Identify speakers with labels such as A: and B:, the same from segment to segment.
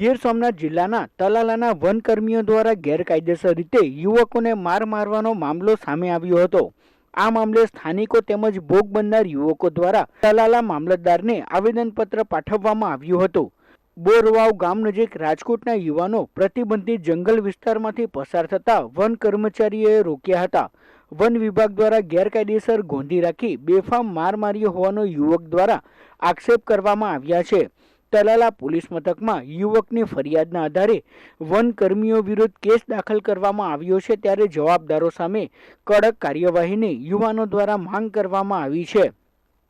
A: ગીર સોમનાથ જિલ્લાના તલાલાના વનકર્મીઓ દ્વારા ગેરકાયદેસર રીતે યુવકોને માર મારવાનો મામલો સામે આવ્યો હતો. આ મામલે સ્થાનિકો તેમજ ભોગ બનનાર યુવકો દ્વારા તલાલા મામલતદારને આવેદનપત્ર પાઠવવામાં આવ્યું હતું. બોરવાવ ગામ નજીક રાજકોટના યુવાનો પ્રતિબંધિત જંગલ વિસ્તારમાંથી પસાર થતા વન કર્મચારીઓએ રોક્યા હતા. વન વિભાગ દ્વારા ગેરકાયદેસર ગોંધી રાખી બેફામ માર માર્યો હોવાનો યુવક દ્વારા આક્ષેપ કરવામાં આવ્યા છે. તલાલા પોલીસ મથકમાં યુવકની ફરિયાદના આધારે વનકર્મીઓ વિરુદ્ધ કેસ દાખલ કરવામાં આવ્યો છે ત્યારે જવાબદારો સામે કડક કાર્યવાહીની યુવાનો દ્વારા માંગ કરવામાં આવી છે.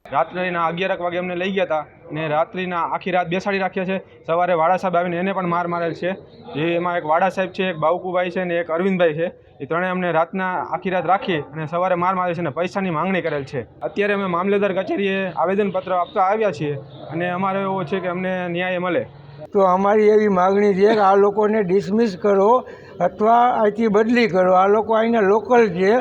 B: રાત્રિના અગિયારક વાગે અમને લઈ ગયા હતા ને રાત્રિના આખી રાત બેસાડી રાખ્યા છે. સવારે વાડા સાહેબ આવીને એને પણ માર મારેલ છે. જે એમાં એક વાડા સાહેબ છે, એક બાવકુભાઈ છે ને એક અરવિંદભાઈ છે. એ ત્રણેય અમને રાતના આખી રાત રાખી અને સવારે માર મારે છે ને પૈસાની માંગણી કરેલ છે. અત્યારે અમે મામલેદાર કચેરીએ આવેદનપત્ર આપતા આવ્યા છીએ. અને અમારે એવો છે કે અમને ન્યાય મળે.
C: તો અમારી એવી માગણી છે કે આ લોકોને ડિસમિસ કરો અથવા અહીંથી બદલી કરો. આ લોકો અહીંના લોકલ છે.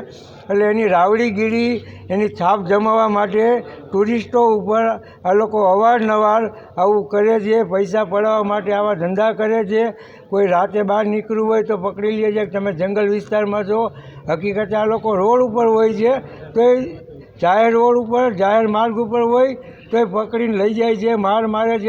C: એટલે એની રાવડીગીરી, એની છાપ જમાવવા માટે ટુરિસ્ટો ઉપર આ લોકો અવારનવાર આવું કરે છે, પૈસા પડાવવા માટે આવા ધંધા કરે છે. કોઈ રાતે બહાર નીકળવું હોય તો પકડી લે છે. તમે જંગલ વિસ્તારમાં છો. હકીકતે આ લોકો રોડ ઉપર હોય છે. તો એ જાહેર રોડ ઉપર, જાહેર માર્ગ ઉપર હોય તો એ પકડીને લઈ જાય છે. માર મારે છે